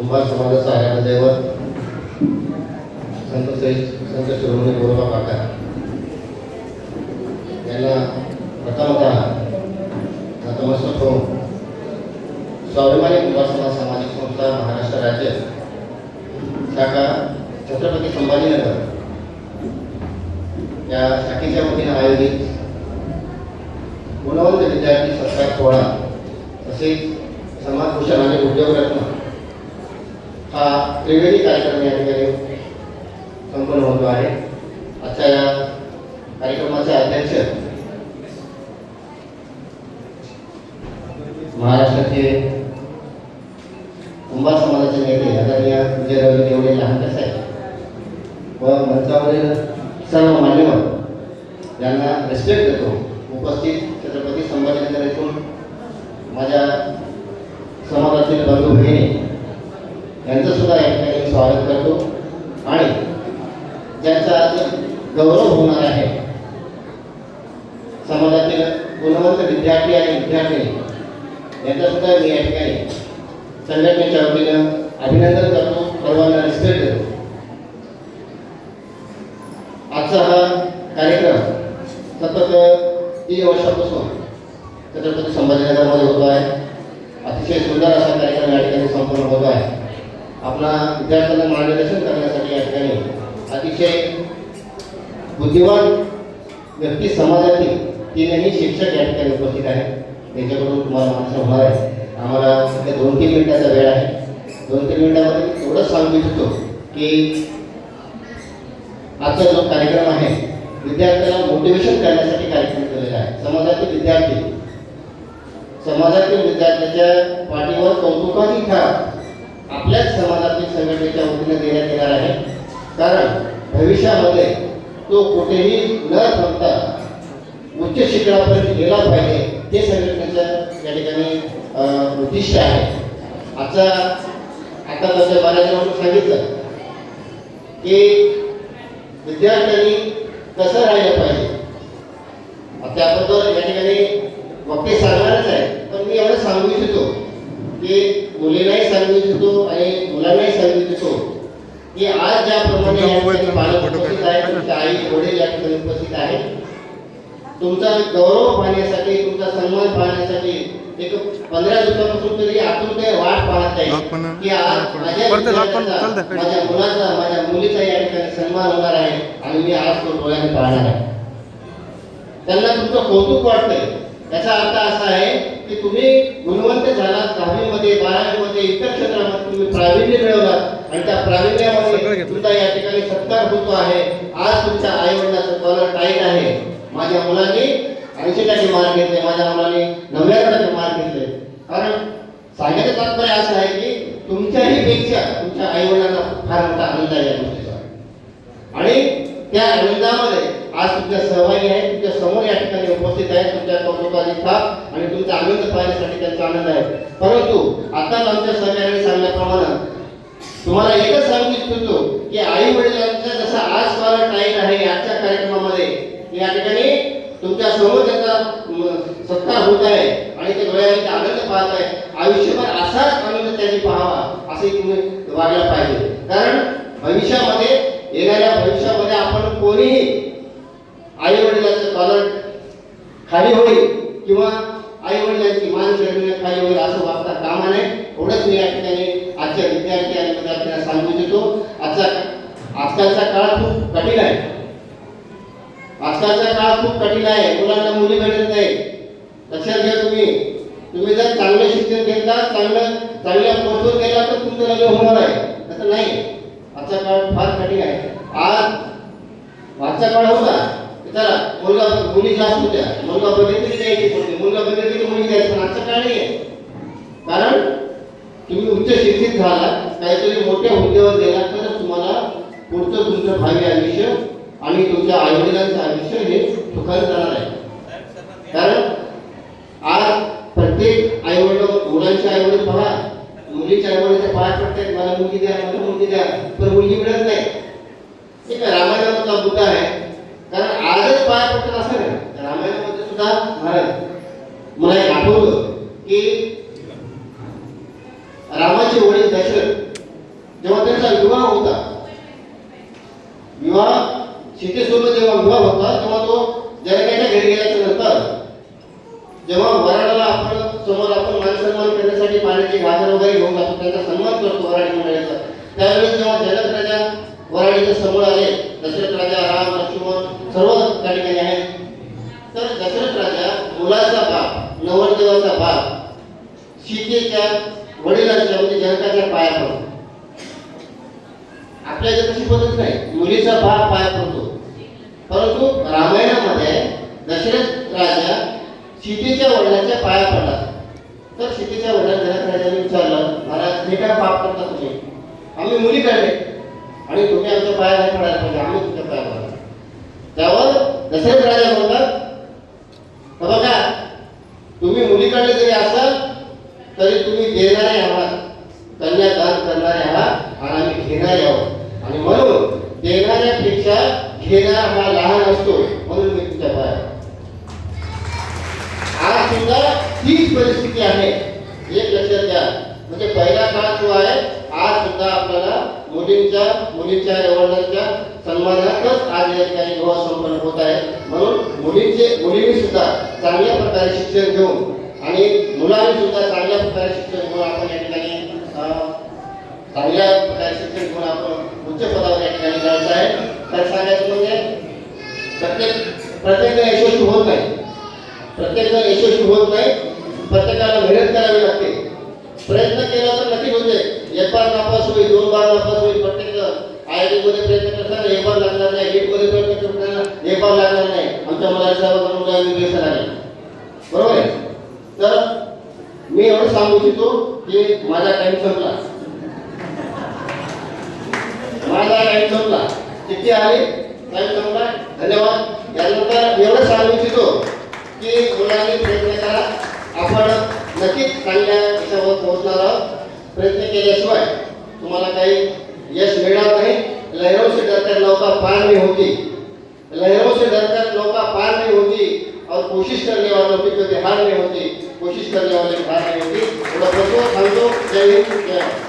कुंभार समाजाचा आराध्य दैवत संत संत शिरोमणी गोरोबा काका. यांना प्रथमतः नतमस्तक होऊन स्वाभिमानी कुंभार समाज सामाजिक संस्था महाराष्ट्र राज्य शाखा छत्रपती संभाजीनगर या शाखेच्या वतीने आयोजित गुणवंत विद्यार्थी सत्कार सोहळा तसेच समाजभूषण आणि उद्योगरत्न हा त्रिवेणी कार्यक्रम या ठिकाणी संपन्न होतो आहे. आजच्या या कार्यक्रमाचे अध्यक्ष महाराष्ट्राचे कुंभार समाजाचे नेते आदरणीय विजयराव देवडे लहान साहेब व मंचावरील सर्व मान्यवर यांना रिस्पेक्ट देतो उपस्थित छत्रपती संभाजीनगर येथून माझ्या समाजातील बंधू भगिनी यांचं सुद्धा या ठिकाणी मी स्वागत करतो आणि ज्यांचा आज गौरव होणार आहे समाजातील गुणवंत विद्यार्थी आणि विद्यार्थी यांचा सुद्धा मी या ठिकाणी संघटनेच्या वतीनं अभिनंदन करतो. सर्वांना रिस्पेक्ट देतो. आजचा हा कार्यक्रम सतत तीन वर्षापासून छत्रपती संभाजीनगरमध्ये होतो आहे. अतिशय सुंदर असा कार्यक्रम या ठिकाणी संपन्न होत आहे. आपला विद्यार्थ्यांना मार्गदर्शन करण्यासाठी या ठिकाणी अतिशय बुद्धिवान व्यक्ती समाजातील तीनही शिक्षक या ठिकाणी उपस्थित आहेत. त्यांच्याकडून तुम्हाला माणसं होणार आहे. आम्हाला सध्या दोन तीन मिनिटाचा वेळ आहे. दोन तीन मिनिटामध्ये मी एवढंच सांगू इच्छितो की आजचा जो कार्यक्रम आहे विद्यार्थ्यांना मोटिवेशन करण्यासाठी कार्यक्रम केलेला आहे. समाजातील विद्यार्थी समाजातील विद्यार्थ्याच्या पाठीवर कौतुकाची थाप आपल्याच समाजातील संघटनेच्या वतीने देण्यात येणार आहे. कारण भविष्यामध्ये तो कुठेही न थांबता शिक्षणापर्यंत गेला पाहिजे हे संघटनेचं या ठिकाणी उद्दिष्ट आहे. आजचा आता जसं जणांनी सांगितलं की विद्यार्थ्यांनी कसं राहिलं पाहिजे. त्याबद्दल या ठिकाणी वक्ते सांगणारच आहे पण मी एवढं सांगू इच्छितो की मुलींनाही सांगू इच्छितो आणि मुलांनाही सांगू इच्छितो की आज ज्याप्रमाणे पालक उपस्थित आहेत आई वडील या ठिकाणी उपस्थित आहेत तुमचा गौरव पाहण्यासाठी तुमचा सन्मान पाहण्यासाठी एक पंधरा दिवसापासून तरी आतुरते वाट पाहत आहे की आज माझ्या? माझ्या मुलाचा माझ्या मुलीचा या ठिकाणी सन्मान होणार आहे आणि मी आज तो डोळ्याने पाहणार आहे. त्यांना तुमचं कौतुक वाटतंय. याचा अर्थ असा आहे की तुम्ही गुणवंत झालात दहावीमध्ये बारावीमध्ये इतर क्षेत्रामध्ये तुम्ही प्रावीण्य मिळवलात आणि त्या प्रावीण्यामध्ये. तुमचा या ठिकाणी सत्कार होतो आहे. आज तुमच्या आई वडिलाचं कॉलर टाईट आहे. माझ्या मुलांनी ऐंशी टक्के मार्क घेतले माझ्या मुलांनी नव्याण्णव टक्के मार्क घेतले. कारण सांगायचं तात्पर्य असं आहे की तुमच्याही पेक्षा तुमच्या आई वडिलांना फार मोठा आनंद आहे या गोष्टीचा. आणि त्या आनंदामध्ये आज तुमच्या सहभागी आहेत तुमच्यासमोर या ठिकाणी उपस्थित आहेत तुमच्या कौतुकाची थाप आणि तुमचा आनंद पाहण्यासाठी त्यांचा आनंद आहे. परंतु आताच आमच्या सहकार्याने सांगल्याप्रमाणे तुम्हाला एकच सांगू इच्छितो की आई वडिलांचा जसा आज मला टाईम आहे आजच्या कार्यक्रमामध्ये या ठिकाणी तुमच्यासमोर त्याचा सत्कार होत आहे आणि ते डोळ्याने आनंद पाहत आहे आयुष्यभर असाच आनंद त्यांनी पाहावा असे तुम्ही वागला पाहिजे. कारण भविष्यामध्ये येणाऱ्या भविष्यामध्ये आपण कोणीही आई वडिलांचं कॉलर खाली होईल किंवा आई वडिलांची मान शरीर खाली होईल असं वागता कामा नये. एवढंच मी या ठिकाणी आजच्या विद्यार्थी आणि विद्यार्थ्यांना सांगू इच्छितो. आजचा आजकालचा काळ खूप कठीण आहे. आजकालचा काळ खूप कठीण आहे. मुलांना मुली भेटत नाही. लक्षात घ्या तुम्ही. तुम्ही जर चांगलं शिक्षण घेतला चांगलं चांगल्या पोस्टवर गेला तर तुमचं लग्न होणार आहे. तसं नाही. आजचा काळ फार कठीण आहे. आज आजचा काळ होता चला मुलगा मुली जास्त होत्या. मुलगा बघितली द्यायची पडते मुलगा बघितली की मुली द्यायची पण आजचा काळ नाही आहे. कारण तुम्ही उच्च शिक्षित झाला काहीतरी मोठ्या हुद्द्यावर गेला तर तुम्हाला पुढचं तुमचं भावी आयुष्य आणि तुमच्या आईवडिलांचं आयुष्य हे सुखात जाणार आहे. कारण आज प्रत्येक आईवडील मुलांचे आईवडील पहा मुलीच्या आईवडील पाय पडतात मला मुलगी द्या मला मुलगी द्या पण मुलगी मिळत नाही. एक रामायणामधला मुद्दा आहे? कारण आजच पाय पडतात असं नाही रामायणामध्ये सुद्धा महाराज मला एक आठवलं की रामाचे वडील दशरथ जेव्हा त्यांचा विवाह होता विवाह सीतेसोबत जेव्हा विवाह होता तेव्हा तो जनकाच्या घरी गेल्याच्यानंतर जेव्हा वराडाला आपण समोर आपण मान सन्मान करण्यासाठी पाण्याची घागर वगैरे घेऊन जातो त्यांचा सन्मान करतो वराडी मंडळीचा. त्यावेळेस जेव्हा जनक राजा वराडीच्या समोर आले दशरथ राजा राम लक्ष्मण सर्व त्या ठिकाणी आहेत तर दशरथ राजा मुलाचा बाप नवरदेवाचा बाप सीतेच्या वडिलांच्या म्हणजे जनकाच्या पाया पडतो आपल्या इथे तशी पद्धत नाही. मुलीचा बाप पाया पडतो. परंतु रामायणामध्ये दशरथ राजा सीतेच्या वडिलांच्या पाया पडला. तर सीतेच्या वडिलांना दशरथ राजाने विचारलं महाराज हे काय पाप करता तुम्ही? आम्ही मुली काढले. आणि तुम्ही आमच्या पाया नाही पडायला पाहिजे. आम्ही तुमच्या पाया पडा त्यावर दशरथ राजा म्हणतात बघा तुम्ही मुलीकडे जरी असाल तरी तुम्ही देणारे आहात कन्यादान करणारे आहात आणि आम्ही घेणारे आहोत आणि म्हणून देणाऱ्यापेक्षा घेणारा हा लहान असतो म्हणून मी तुमच्या पाया समजा तीच परिस्थिती आहे. एक लक्षात घ्या. म्हणजे पहिला काळ जो आहे. आज सुद्धा आपल्याला मुलींच्या मुलींच्या वडिलांच्या सन्मानातच आज या ठिकाणी संपन्न होत आहे. म्हणून मुलींचे मुलींनी सुद्धा चांगल्या प्रकारे शिक्षण घेऊन आणि मुलांनी सुद्धा चांगल्या प्रकारे शिक्षण घेऊन आपण या ठिकाणी चांगल्या प्रकारे शिक्षण घेऊन आपण उच्च पदावर या ठिकाणी जायचं आहे. तर सांगायचं म्हणजे प्रत्येक प्रत्येक यशस्वी होत नाही. प्रत्येकजण यशस्वी होत नाही. प्रत्येकाला मेहनत करावी लागते. प्रयत्न केला तर नक्की होते एक बार नापास होईल दोन बार नापास होईल प्रत्येक जण आयमध्ये प्रयत्न करताना एक बार लागणार नाही. नीटमध्ये प्रयत्न करताना एक बार लागणार नाही. आमच्या मुलाच्या मुलं एमबीबीएस लागले बरोबर आहे? तर मी एवढं सांगू इच्छितो की माझा टाइम संपला. माझा टाइम संपला. किती आहे? टाइम संपला? धन्यवाद. यानंतर एवढं सांगू इच्छितो की मुलांनी प्रयत्न करा. आपण नक्कीच चांगल्या याच्यावर पोहोचणार आहोत. प्रयत्न केल्याशिवाय तुम्हाला काही यश मिळणार नाही. लहरों से डरकर नौका पार नाही होती. लहरों से डरकर नौका पार नाही होती. और कोशिश करने वालों की कभी हार नहीं होती. कोशिश करने वाले की हार नहीं होती. थोड़ा बच्चों सांगतो. जय हिंद जय भारत.